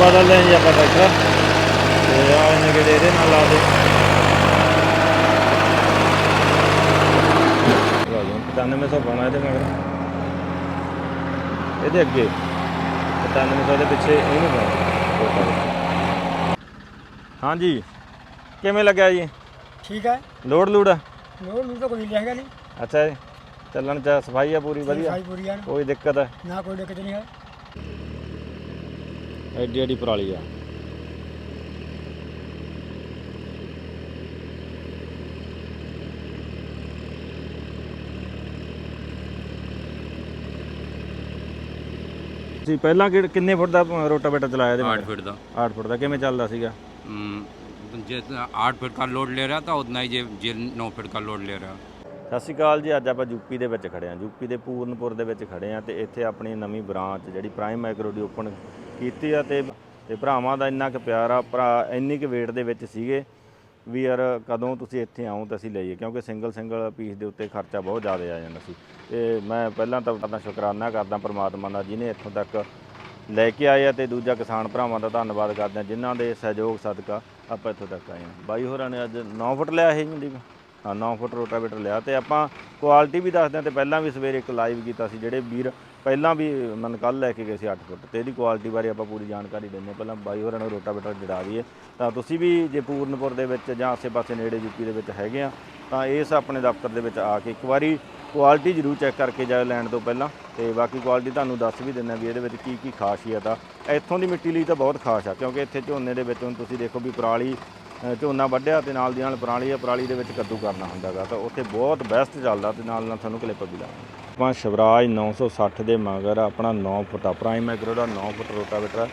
ਬਦਲ ਆਪਾਂ ਟਰੈਕਟਰ ਤੇ ਆ ਇਹਨੇ ਕਿਹੜੇ ਇਹਦੇ ਨਾਲ ਲਾ ਦੇ। ਲਓ ਜੀ 9500 ਪਾਉਣਾ ਇਹਦੇ ਮਗਰ। ਇਹਦੇ ਅੱਗੇ। 9500 ਦੇ ਪਿੱਛੇ ਇਹਨੂੰ ਪਾਉਣਾ। ਹਾਂਜੀ ਕਿਵੇਂ ਲੱਗਿਆ ਜੀ? ਠੀਕ ਹੈ ਲੋਡ ਲੂੜ ਲੋੜ ਨੂੰ ਤਾਂ ਕੋਈ ਲਿਆਗਾ ਨਹੀਂ। ਅੱਛਾ ਜੀ ਚੱਲਣ ਚ ਸਫ਼ਾਈ ਆ ਪੂਰੀ ਵਧੀਆ? ਪੂਰੀ ਕੋਈ ਦਿੱਕਤ? ਹੈ ਨਾ ਕੋਈ ਦਿੱਕਤ ਨਹੀਂ ਹੈ ਐਡੀ ਐਡੀ ਪਰਾਲੀ ਆ ਤੁਸੀਂ ਪਹਿਲਾਂ ਕਿਹੜੇ- ਕਿੰਨੇ ਫੁੱਟ ਦਾ ਰੋਟਾਵੇਟਰ ਚਲਾਇਆ ਇਹਦੇ आठ फीट का 8 ਫੁੱਟ ਦਾ ਕਿਵੇਂ ਚੱਲਦਾ ਸੀਗਾ हम्म, जितना आठ फीट का लोड ले रहा था उतना ही ये ये नौ फीट का लोड ले रहा ਸਤਿ ਸ਼੍ਰੀ ਅਕਾਲ ਜੀ, ਅੱਜ ਆਪਾਂ ਯੂਪੀ ਦੇ ਵਿੱਚ ਖੜੇ ਹਾਂ। ਯੂਪੀ ਦੇ ਪੂਰਨਪੁਰ ਦੇ ਵਿੱਚ ਖੜੇ ਹਾਂ ਤੇ ਇੱਥੇ ਆਪਣੀ ਨਵੀਂ ਬ੍ਰਾਂਚ ਜਿਹੜੀ ਪ੍ਰਾਈਮ ਮਾਈਕਰੋ ਦੀ ਓਪਨ ਕੀਤੀ ਆ ਤੇ ਤੇ ਭਰਾਵਾਂ ਦਾ ਇੰਨਾ ਕੁ ਪਿਆਰ ਆ, ਭਰਾ ਇੰਨੀ ਕੁ ਵੇਟ ਦੇ ਵਿੱਚ ਸੀਗੇ ਵੀ ਯਾਰ ਕਦੋਂ ਤੁਸੀਂ ਇੱਥੇ ਆਉਂ ਤਾਂ ਅਸੀਂ ਲਈਏ, ਕਿਉਂਕਿ ਸਿੰਗਲ ਸਿੰਗਲ ਪੀਸ ਦੇ ਉੱਤੇ ਖਰਚਾ ਬਹੁਤ ਜ਼ਿਆਦਾ ਆ ਜਾਂਦਾ ਸੀ। ਤੇ ਮੈਂ ਪਹਿਲਾਂ ਤਾਂ ਆਪਣਾ ਸ਼ੁਕਰਾਨਾ ਕਰਦਾ ਪ੍ਰਮਾਤਮਾ ਦਾ, ਜਿਹਨੇ ਇੱਥੋਂ ਤੱਕ ਲੈ ਕੇ ਆਏ ਆ ਤੇ ਦੂਜਾ ਕਿਸਾਨ ਭਰਾਵਾਂ ਦਾ ਧੰਨਵਾਦ ਕਰਦੇ ਆ ਜਿਨ੍ਹਾਂ ਦੇ ਸਹਿਯੋਗ ਸਦਕਾ ਆਪਾਂ ਇੱਥੋਂ ਤੱਕ ਆਏ ਹਾਂ। ਬਾਈ ਹੋਰਾਂ ਨੇ ਅੱਜ 9 ਫੁੱਟ ਲਿਆ ਇਹ ਜੀ 9 ਫੁੱਟ ਰੋਟਾਵੇਟਰ ਲਿਆ ਤੇ ਆਪਾਂ ਕੁਆਲਿਟੀ ਵੀ ਦੱਸਦੇ ਹਾਂ ਤੇ ਪਹਿਲਾਂ ਵੀ ਸਵੇਰੇ ਇੱਕ ਲਾਈਵ ਕੀਤਾ ਸੀ ਜਿਹੜੇ ਵੀਰ, ਪਹਿਲਾਂ ਵੀ ਮਨ ਕੱਲ ਲੈ ਕੇ ਗਏ ਸੀ 8 ਫੁੱਟ ਤੇ ਇਹਦੀ ਕੁਆਲਿਟੀ ਬਾਰੇ ਆਪਾਂ ਪੂਰੀ ਜਾਣਕਾਰੀ ਦਿੰਦੇ ਹਾਂ। ਪਹਿਲਾਂ ਬਾਈ ਹੋਰਾਂ ਨੂੰ ਰੋਟਾਵੇਟਰ ਜੜਾ ਦਈਏ। ਤਾਂ ਤੁਸੀਂ ਵੀ ਜੇ ਪੂਰਨਪੁਰ ਦੇ ਵਿੱਚ ਜਾਂ ਆਸੇ-ਪਾਸੇ ਨੇੜੇ ਯੂਪੀ ਦੇ ਵਿੱਚ ਹੈਗੇ ਆ, ਤਾਂ ਇਸ ਆਪਣੇ ਦਫ਼ਤਰ ਦੇ ਵਿੱਚ ਆ ਕੇ ਇੱਕ ਵਾਰੀ ਕੁਆਲਿਟੀ ਜ਼ਰੂਰ ਚੈੱਕ ਕਰਕੇ ਜਾਇਓ ਲੈਣ ਤੋਂ ਪਹਿਲਾਂ ਤੇ ਬਾਕੀ ਕੁਆਲਿਟੀ ਤੁਹਾਨੂੰ ਦੱਸ ਵੀ ਦਿੰਦੇ ਹਾਂ ਵੀ ਇਹਦੇ ਵਿੱਚ ਕੀ ਕੀ ਖਾਸੀਅਤ ਆ। ਇੱਥੋਂ ਦੀ ਮਿੱਟੀ ਲਈ ਤਾਂ ਬਹੁਤ ਖਾਸ ਆ, ਕਿਉਂਕਿ ਇੱਥੇ ਝੋਨੇ ਦੇ ਵਿੱਚ ਹੁਣ ਤੁਸੀਂ ਦੇਖੋ ਵੀ ਪਰਾਲੀ ਝੋਨਾ ਵੱਢਿਆ ਤੇ ਨਾਲ ਦੀ ਨਾਲ ਪਰਾਲੀ ਆ ਪਰਾਲੀ ਦੇ ਵਿੱਚ ਕੱਦੂ ਕਰਨਾ ਹੁੰਦਾਗਾ ਤਾਂ ਉੱਥੇ ਬਹੁਤ ਬੈਸਟ ਚੱਲਦਾ ਤੇ ਨਾਲ ਨਾਲ ਤੁਹਾਨੂੰ ਕਲਿੱਪ ਵੀ ਲਾਵਾਂਗੇ। ਆਪਾਂ ਸ਼ਿਵਰਾਜ 960 ਦੇ ਮਗਰ ਆਪਣਾ 9 ਫੁੱਟ ਆ ਪ੍ਰਾਈਮ ਐਗਰੋ ਦਾ 9 ਫੁੱਟ ਰੋਟਾਵੇਟਰ ਆ,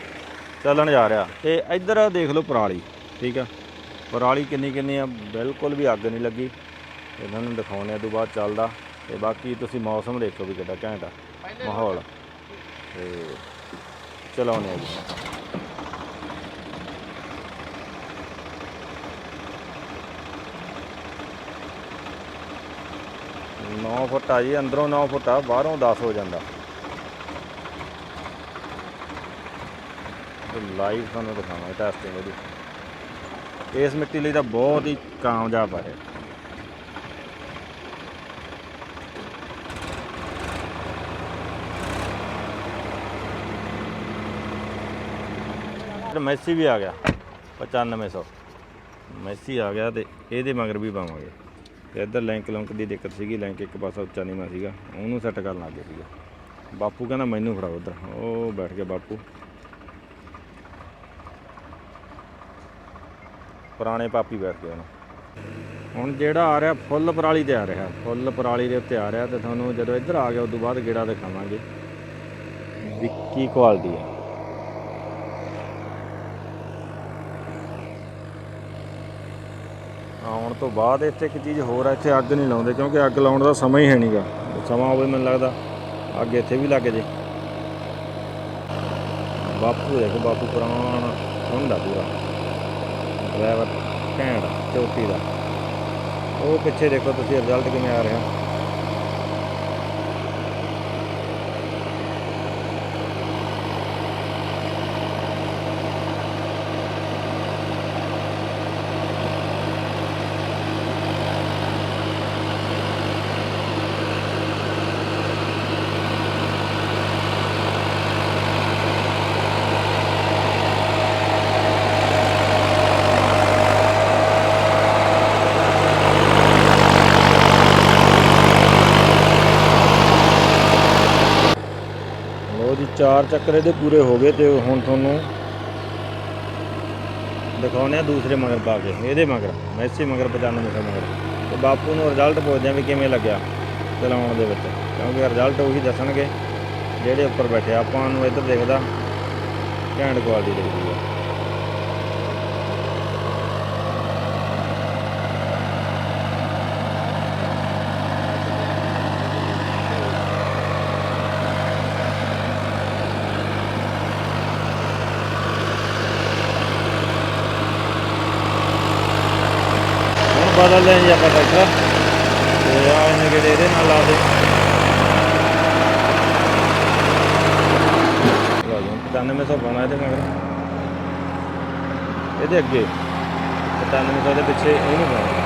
ਚੱਲਣ ਜਾ ਰਿਹਾ। ਤੇ ਇੱਧਰ ਦੇਖ ਲਓ ਪਰਾਲੀ ਠੀਕ ਆ? ਪਰਾਲੀ ਕਿੰਨੀ ਕਿੰਨੀ ਆ ਬਿਲਕੁਲ ਵੀ ਅੱਗ ਨਹੀਂ ਲੱਗੀ। ਇਹਨਾਂ ਨੂੰ ਦਿਖਾਉਣੇ ਆ ਤੋਂ ਬਾਅਦ ਚੱਲਦਾ। ਤੇ ਬਾਕੀ ਤੁਸੀਂ ਮੌਸਮ ਦੇਖੋ ਵੀ ਕਿੱਡਾ ਘੈਂਟ ਆ ਮਾਹੌਲ। ਤੇ ਚਲਾਉਣੇ ਆ ਜੀ। ਨੌ ਫੁੱਟ ਆ ਜੀ, ਅੰਦਰੋਂ 9 ਫੁੱਟ ਆ, ਬਾਹਰੋਂ 10 ਹੋ ਜਾਂਦਾ। ਲਾਈਵ ਤੁਹਾਨੂੰ ਦਿਖਾਵਾਂਗੇ ਟੈਸਟਿੰਗ ਇਹਦੀ। ਇਸ ਮਿੱਟੀ ਲਈ ਤਾਂ ਬਹੁਤ ਹੀ ਕਾਮਯਾਬ ਆ ਇਹ। ਮੈਸੀ ਵੀ ਆ ਗਿਆ 9500 ਮੈਸੀ ਆ ਗਿਆ ਤੇ ਇਹਦੇ ਮਗਰ ਵੀ ਪਾਵਾਂਗੇ। ਤੇ ਇੱਧਰ ਲੈਂਕ ਲੁੰਕ ਦੀ ਦਿੱਕਤ ਸੀਗੀ ਲੈਂਕ ਇੱਕ ਪਾਸਾ ਉੱਚਾ ਨੀਵਾਂ ਸੀਗਾ, ਉਹਨੂੰ ਸੈੱਟ ਕਰਨ ਲੱਗ ਗਏ ਸੀਗਾ। ਬਾਪੂ ਕਹਿੰਦਾ ਮੈਨੂੰ ਫੜਾਓ ਉੱਧਰ, ਉਹ ਬੈਠ ਗਿਆ ਬਾਪੂ। ਪੁਰਾਣੇ ਪਾਪੀ ਬੈਠ ਗਏ ਹੁਣ ਹੁਣ ਜਿਹੜਾ ਆ ਰਿਹਾ, ਫੁੱਲ ਪਰਾਲੀ ਤੇ ਆ ਰਿਹਾ, ਫੁੱਲ ਪਰਾਲੀ ਦੇ ਉੱਤੇ ਆ ਰਿਹਾ ਤੇ ਤੁਹਾਨੂੰ ਜਦੋਂ ਇੱਧਰ ਆ ਗਿਆ ਉਸ ਤੋਂ ਬਾਅਦ ਗੇੜਾ ਦਿਖਾਵਾਂਗੇ ਵੀ ਕੀ ਕੁਆਲਿਟੀ ਹੈ। ਆਉਣ ਤੋਂ ਬਾਅਦ ਇੱਥੇ ਇੱਕ ਚੀਜ਼ ਹੋਰ ਆ, ਇੱਥੇ ਅੱਗ ਨਹੀਂ ਲਾਉਂਦੇ, ਕਿਉਂਕਿ ਅੱਗ ਲਾਉਣ ਦਾ ਸਮਾਂ ਹੀ ਹੈ ਨਹੀਂਗਾ ਸਮਾਂ ਹੋਵੇ ਮੈਨੂੰ ਲੱਗਦਾ, ਅੱਗ ਇੱਥੇ ਵੀ ਲੱਗ ਜੇ। ਬਾਪੂ ਦੇਖੋ ਬਾਪੂ ਪੁਰਾਣਾ ਹੁੰਦਾ ਪੂਰਾ। ਡਰਾਈਵਰ ਘੈਂਟ ਚੋਟੀ ਦਾ। ਉਹ ਪਿੱਛੇ ਦੇਖੋ ਤੁਸੀਂ ਰਿਜ਼ਲਟ ਕਿਵੇਂ ਆ ਰਿਹਾ ਲੋ ਜੀ ਚਾਰ ਚੱਕਰ ਇਹਦੇ ਪੂਰੇ ਹੋ ਗਏ ਤੇ ਹੁਣ ਤੁਹਾਨੂੰ ਦਿਖਾਉਣੇ ਆ ਦੂਸਰੇ ਮਗਰ ਪਾ ਕੇ, ਇਹਦੇ ਮਗਰ ਮੈਸੀ ਮਗਰ 95 ਮੀਟਰ ਮਗਰ। ਤੇ ਬਾਪੂ ਨੂੰ ਰਿਜ਼ਲਟ ਪੁੱਛਦੇ ਆ ਵੀ ਕਿਵੇਂ ਲੱਗਿਆ ਚਲਾਉਣ ਦੇ ਵਿੱਚ, ਕਿਉਂਕਿ ਰਿਜ਼ਲਟ ਉਹੀ ਦੱਸਣਗੇ ਜਿਹੜੇ ਉੱਪਰ ਬੈਠੇ ਆਪਾਂ ਨੂੰ ਇੱਧਰ ਦੇਖਦਾ, ਘੈਂਟ ਕੁਆਲਿਟੀ ਦਿਖਦੀ ਆ ਹੁਣ ਬਦਲ ਲੈ ਜੀ ਆਪਾਂ ਟਰੈਕਟਰ ਤੇ ਆ ਇਹਨੇ ਕਿਹੜੇ ਇਹਦੇ ਨਾਲ ਲਾ ਦੇ 9500 ਪਾਉਣਾ ਇਹਦੇ ਮਗਰ। ਇਹਦੇ ਅੱਗੇ। 9500 ਦੇ ਪਿੱਛੇ ਇਹਨੂੰ ਪਾਉਣਾ।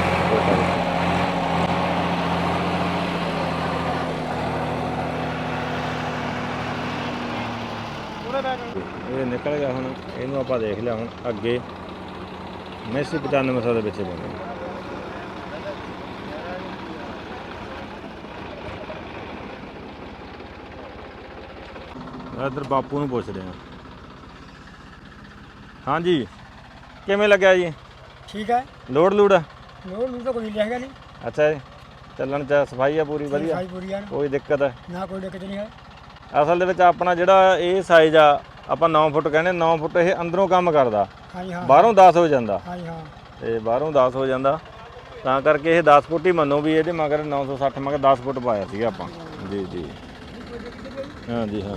ਇਹ ਨਿਕਲ ਗਿਆ ਹੁਣ। ਇਹਨੂੰ ਆਪਾਂ ਦੇਖ ਲਿਆ ਹੁਣ ਅੱਗੇ। ਮੈਸੀ 9500 ਦੇ ਪਿੱਛੇ ਪਾਉਣਾ ਇੱਧਰ ਬਾਪੂ ਨੂੰ ਪੁੱਛਦੇ ਹਾਂ ਹਾਂਜੀ ਕਿਵੇਂ ਲੱਗਿਆ ਜੀ? ਠੀਕ ਹੈ ਲੋਡ ਲੂੜ ਲੋੜ ਨੂੰ ਤਾਂ ਕੋਈ ਨਹੀਂ ਹੈਗਾ ਅੱਛਾ ਜੀ ਚੱਲਣ ਚ ਸਫ਼ਾਈ ਆ ਪੂਰੀ ਵਧੀਆ? ਸਾਈ ਪੂਰੀ ਆ ਕੋਈ ਦਿੱਕਤ? ਹੈ ਨਾ ਕੋਈ ਦਿੱਕਤ ਨਹੀਂ ਹੈ ਅਸਲ ਦੇ ਵਿੱਚ ਆਪਣਾ ਜਿਹੜਾ ਇਹ ਸਾਈਜ਼ ਆ ਆਪਾਂ 9 ਫੁੱਟ ਕਹਿੰਦੇ 9 ਫੁੱਟ ਇਹ ਅੰਦਰੋਂ ਕੰਮ ਕਰਦਾ। ਹਾਂਜੀ ਹਾਂ। ਬਾਹਰੋਂ 10 ਹੋ ਜਾਂਦਾ। ਹਾਂਜੀ ਹਾਂ। ਤੇ ਬਾਹਰੋਂ 10 ਹੋ ਜਾਂਦਾ। ਤਾਂ ਕਰਕੇ ਇਹ 10 ਫੁੱਟ ਹੀ ਮੰਨੋ ਵੀ ਇਹਦੇ ਮਗਰ 960 ਮਗਰ 10 ਫੁੱਟ ਪਾਇਆ ਸੀਗਾ ਆਪਾਂ। ਜੀ ਜੀ। ਹਾਂ ਜੀ ਹਾਂ।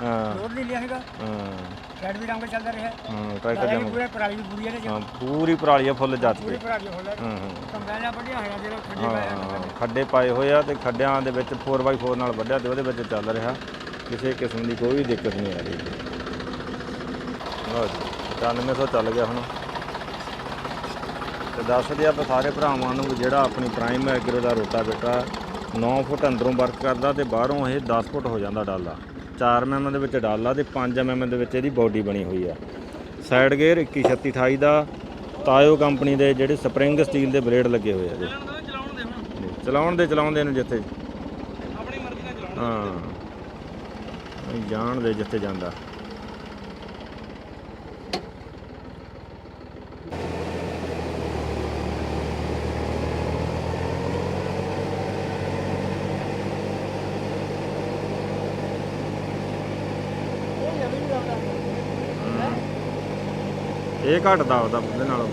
ਹਾਂ। ਲੋੜ ਨਹੀਂ ਲਿਆ ਹੈਗਾ। ਹਾਂ। ਸਾਈਡ ਵੀ ਰੰਗ ਚੱਲਦਾ ਰਿਹਾ। ਹਾਂ ਟਰੈਕਟਰ ਲਾਇਆ ਵੀ ਜਮ ਪੂਰੇ ਪਰਾਲੀ ਵੀ ਪੂਰੀ ਹੈ ਨੇ ਹਾਂ ਪੂਰੀ ਪਰਾਲੀ ਆ ਫੁੱਲ ਜੱਜ ਪੂਰੀ ਕੇ ਪਰਾਲੀ ਹੋ ਲੈ ਹਾਂ ਹਾਂ। ਕੰਬਾਈਨਾਂ ਵੱਡੀਆਂ ਹੋਇਆ ਜਿਹੜਾ ਖੱਡੇ ਪਾਇਆ ਹਾਂ, ਖੱਡੇ ਪਾਏ ਹੋਏ ਆ ਤੇ ਖੱਡਿਆਂ ਦੇ ਵਿੱਚ 4x4 ਨਾਲ ਵੱਢਿਆ ਤੇ ਉਹਦੇ ਵਿੱਚ ਚੱਲ ਰਿਹਾ। ਕਿਸੇ ਕਿਸਮ ਦੀ ਕੋਈ ਵੀ ਦਿੱਕਤ ਨਹੀਂ ਆ ਰਹੀ। ਲਓ ਜੀ 9500 ਚੱਲ ਗਿਆ ਹੁਣ। ਤੇ ਦੱਸਦੇ ਆਪਾਂ ਸਾਰੇ ਭਰਾਵਾਂ ਨੂੰ ਵੀ ਜਿਹੜਾ ਆਪਣੀ ਪ੍ਰਾਈਮ ਐਗਰੋ ਦਾ ਰੋਟਾਵੇਟਰ 9 ਫੁੱਟ ਅੰਦਰੋਂ ਵਰਕ ਕਰਦਾ ਤੇ ਬਾਹਰੋਂ ਇਹ 10 ਫੁੱਟ ਹੋ ਜਾਂਦਾ ਡਾਲਾ। 4 mm ਦੇ ਵਿੱਚ ਡਾਲਾ ਤੇ 5 mm ਦੇ ਵਿੱਚ ਇਹਦੀ ਬਾਡੀ ਬਣੀ ਹੋਈ ਆ। ਸਾਈਡ ਗੇਅਰ 213628 ਦਾ ਤਾਇਓ ਕੰਪਨੀ ਦੇ ਜਿਹੜੇ ਸਪਰਿੰਗ ਸਟੀਲ ਦੇ ਬਲੇਡ ਲੱਗੇ ਹੋਏ ਆ ਜੀ ਚਲਾਉਣ ਦੇ ਚਲਾਉਣ ਦੇ ਨੂੰ ਜਿੱਥੇ। ਆਪਣੀ ਮਰਜ਼ੀ ਨਾਲ ਚਲਾਉਣ ਹਾਂ। ਜਾਣ ਦੇ ਜਿੱਥੇ ਜਾਂਦਾ। ਇਹ ਘਟਦਾ ਉਹਦਾ ਉਹਦੇ ਨਾਲੋਂ।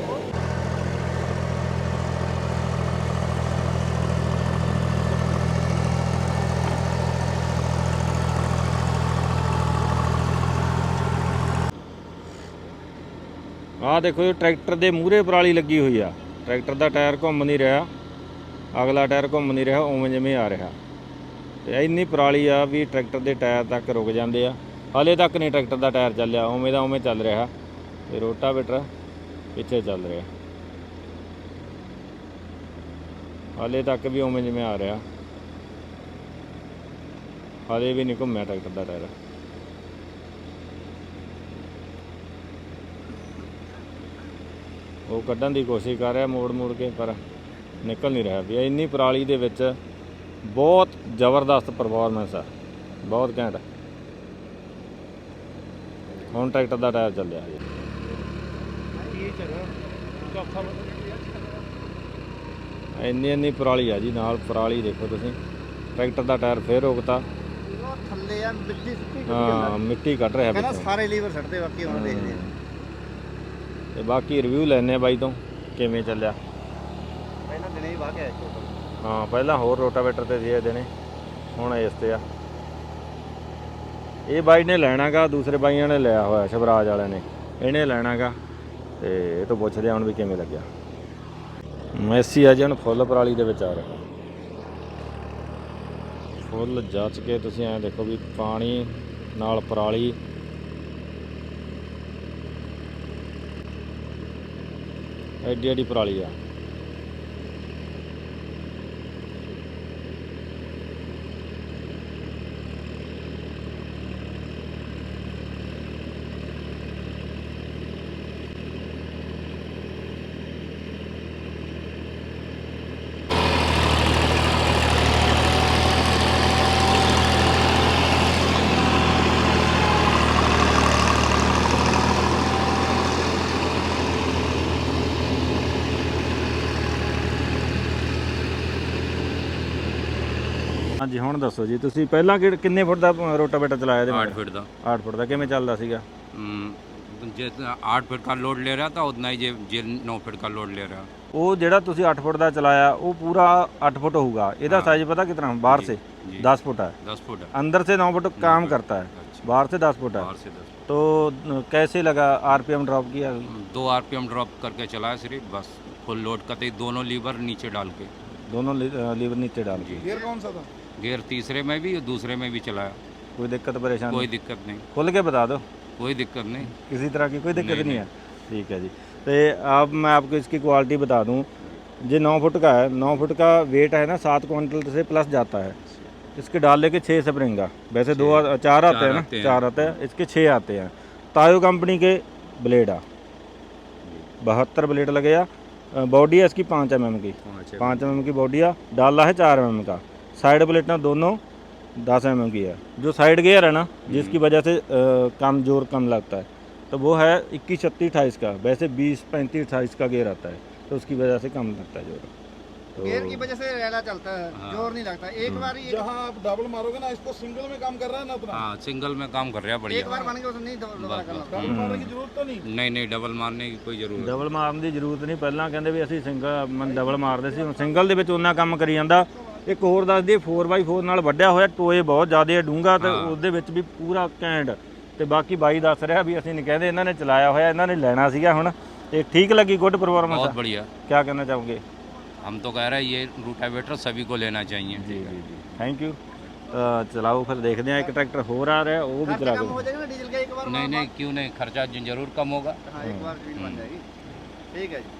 ਆਹ ਦੇਖੋ ਇਹ ਟਰੈਕਟਰ ਦੇ ਮੂਹਰੇ ਪਰਾਲੀ ਲੱਗੀ ਹੋਈ ਆ। ਟਰੈਕਟਰ ਦਾ ਟਾਇਰ ਘੁੰਮ ਨਹੀਂ ਰਿਹਾ। ਅਗਲਾ ਟਾਇਰ ਘੁੰਮ ਨਹੀਂ ਰਿਹਾ, ਉਵੇਂ ਜਿਵੇਂ ਆ ਰਿਹਾ। ਤੇ ਇੰਨੀ ਪਰਾਲੀ ਆ ਵੀ ਟਰੈਕਟਰ ਦੇ ਟਾਇਰ ਤੱਕ ਰੁਕ ਜਾਂਦੇ ਆ। ਹਾਲੇ ਤੱਕ ਨਹੀਂ ਟਰੈਕਟਰ ਦਾ ਟਾਇਰ ਚੱਲਿਆ, ਉਵੇਂ ਦਾ ਉਵੇਂ ਚੱਲ ਰਿਹਾ। ਤੇ ਰੋਟਾਵੇਟਰ ਪਿੱਛੇ ਚੱਲ ਰਿਹਾ। ਹਾਲੇ ਤੱਕ ਵੀ ਉਵੇਂ ਜਿਵੇਂ ਆ ਰਿਹਾ। ਹਾਲੇ ਵੀ ਨਹੀਂ ਘੁੰਮਿਆ ਟਰੈਕਟਰ ਦਾ ਟਾਇਰ। ਉਹ ਕੱਢਣ ਦੀ ਕੋਸ਼ਿਸ਼ ਕਰ ਰਿਹਾ ਮੋੜ ਮੋੜ ਕੇ, ਪਰ ਨਿਕਲ ਨਹੀਂ ਰਿਹਾ। ਵੀ ਇੰਨੀ ਪਰਾਲੀ ਦੇ ਵਿੱਚ ਬਹੁਤ ਜ਼ਬਰਦਸਤ ਪਰਫਾਰਮੈਂਸ ਆ। ਬਹੁਤ ਘੈਂਟ। ਹੁਣ ਟਰੈਕਟਰ ਦਾ ਟਾਇਰ ਚੱਲਿਆ ਜੀ ਇੰਨੀ ਇੰਨੀ ਪਰਾਲੀ ਆ ਜੀ ਨਾਲ ਪਰਾਲੀ ਦੇਖੋ ਤੁਸੀਂ। ਟਰੈਕਟਰ ਦਾ ਟਾਇਰ ਫੇਰ ਰੋਕਤਾ। ਥੱਲੇ ਆ ਮਿੱਟੀ ਸੁੱਕੀ ਹਾਂ ਮਿੱਟੀ ਕੱਢ ਰਿਹਾ ਕਹਿੰਦਾ ਵਿੱਚੋਂ ਸਾਰੇ ਲੀਵਰ ਛੱਡਦੇ ਬਾਕੀ ਹੁਣ ਦੇਖਦੇ ਆ। ਤੇ ਬਾਕੀ ਰਿਵਿਊ ਲੈਣੇ ਆ ਬਾਈ ਤੋਂ ਕਿਵੇਂ ਚੱਲਿਆ। ਪਹਿਲਾਂ ਦਿਨੇ ਹੀ ਸੀ ਪਹਿਲਾਂ ਹੋਰ ਰੋਟਾਵੇਟਰ ਤੇ ਦੇ ਦੇਣੇ ਹੁਣ ਇਸ ਤੇ ਆ। ਇਹ ਬਾਈ ਨੇ ਲੈਣਾਗਾ ਦੂਸਰੇ ਬਾਈਆਂ ਨੇ ਲਿਆ ਹੋਇਆ ਸ਼ਿਵਰਾਜ ਵਾਲਿਆਂ ਨੇ। ਇਹਨੇ ਲੈਣਾਗਾ। ਤੇ ਇਹ ਤੋਂ ਪੁੱਛਦੇ ਹਾਂ ਹੁਣ ਵੀ ਕਿਵੇਂ ਲੱਗਿਆ। ਮੈਸੀ ਆ ਜੀ ਹੁਣ ਫੁੱਲ ਪਰਾਲੀ ਦੇ ਵਿੱਚ ਆ ਰਿਹਾ। ਫੁੱਲ ਜੱਚ ਕੇ ਤੁਸੀਂ ਐਂ ਦੇਖੋ ਵੀ ਪਾਣੀ ਨਾਲ ਪਰਾਲੀ। ਐਡੀ ਐਡੀ ਪਰਾਲੀ ਆ। ਹਾਂਜੀ ਹੁਣ ਦੱਸੋ ਜੀ ਤੁਸੀਂ ਪਹਿਲਾਂ ਕਿ- ਕਿੰਨੇ ਫੁੱਟ ਦਾ ਰੋਟਾਵੇਟਰ ਚਲਾਇਆ ਇਹਦੇ 8 फीट था 8 ਫੁੱਟ ਦਾ ਕਿਵੇਂ ਚੱਲਦਾ ਸੀਗਾ हम्म, जितना आठ फीट का लोड ले रहा था उतना ही ये ये नौ फीट का लोड ले रहा ਉਹ ਜਿਹੜਾ ਤੁਸੀਂ 8 ਫੁੱਟ ਦਾ ਚਲਾਇਆ ਉਹ ਪੂਰਾ 8 फुट ਹੋਊਗਾ ਇਹਦਾ ਸਾਈਜ਼ ਪਤਾ कितना ਬਾਹਰ ਸੇ जी 10 फुट है दस फुट है अंदर से 9 फुट काम करता है अच्छा बाहर से 10 फुट है बाहर से दस फुट तो न, कैसे लगा आरपीएम ड्रॉप किया हम्म, दो आरपीएम ड्रॉप करके चलाया सिर्फ बस फुल लोड करते ही दोनों लीवर नीचे डाल के दोनों लीवर नीचे डाल के गियर कौन सा था गियर तीसरे में भी और दूसरे में भी चलाया। कोई दिक्कत परेशानी? कोई दिक्कत नहीं। खुल के बता दो। कोई दिक्कत नहीं। किसी तरह की कोई दिक्कत नहीं, है? ठीक है जी। तो अब मैं आपको इसकी क्वालिटी बता दूँ। ये नौ फुट का है। नौ फुट का वेट है ना सात क्विंटल से प्लस जाता है। इसके डाले के छः स्प्रिंग वैसे दो चार आते हैं ना? चार आते हैं। इसके छः आते हैं। तायो कंपनी के ब्लेड आ। बहत्तर ब्लेड लगे आ। बॉडी है इसकी पाँच एम की। पाँच एम की। बॉडी आ। डाला है चार एम का। साइड प्लेटें दोनों दस एम की है जो साइड गेयर है ना जिसकी वजह से अ, कम जोर कम लगता है तो वो है इक्कीस छत्तीस अट्ठाईस का वैसे बीस पैंतीस अट्ठाईस का गेयर आता है तो उसकी वजह से कम लगता है जोर तो गेयर की वजह से रेला चलता है जोर नहीं लगता एक बार ही जहाँ आप डबल मारोगे ना इसको सिंगल में काम कर रहा है ना अपना हाँ सिंगल में काम कर रहा है एक बढ़िया बार बन गया उसने नहीं दोबारा करना डबल मारने की जरूरत तो नहीं नहीं नहीं डबल मारने की कोई जरूरत ਡਬਲ ਮਾਰਨ ਦੀ ਜ਼ਰੂਰਤ ਨਹੀਂ ਪਹਿਲਾਂ ਕਹਿੰਦੇ ਵੀ ਅਸੀਂ ਸਿੰਗਲ ਮਨ ਡਬਲ ਮਾਰਦੇ ਸੀ ਹੁਣ ਸਿੰਗਲ ਦੇ ਵਿੱਚ ਉਹਨਾਂ ਕੰਮ ਕਰੀ ਜਾਂਦਾ ਇੱਕ ਹੋਰ ਦੱਸ ਦਈਏ 4x4 ਨਾਲ ਵੱਡਿਆ ਹੋਇਆ ਟੋਏ ਬਹੁਤ ਜ਼ਿਆਦਾ ਡੂੰਗਾ ਤੇ ਉਹਦੇ ਵਿੱਚ ਵੀ ਪੂਰਾ ਕੈਂਡ ਤੇ ਬਾਕੀ ਬਾਈ ਦੱਸ ਰਿਹਾ ਵੀ ਅਸੀਂ ਨਹੀਂ ਕਹਿੰਦੇ ਇਹਨਾਂ ਨੇ ਚਲਾਇਆ ਹੋਇਆ ਇਹਨਾਂ ਨੇ ਲੈਣਾ ਸੀਗਾ ਹੁਣ ਤੇ ਠੀਕ ਲੱਗੀ ਗੁੱਡ ਪਰਫਾਰਮੈਂਸ बहुत बढ़िया ਕੀ ਕਹਿਣਾ ਚਾਹੋਗੇ हम तो कह रहे हैं ये रूटावेटर सभी को लेना चाहिए ਜੀ ਜੀ ਜੀ ਥੈਂਕ ਯੂ ਚਲਾਓ ਫਿਰ ਦੇਖਦੇ ਆ ਇੱਕ ਟਰੈਕਟਰ ਹੋਰ ਆ ਰਿਹਾ ਉਹ ਵੀ ਚਲਾ कम ਕੇ हो जाएगा ना डीजल का एक बार नहीं नहीं क्यों नहीं खर्चा जरूर कम होगा हाँ एक बार स्पीड बन जाएगी ठीक है जी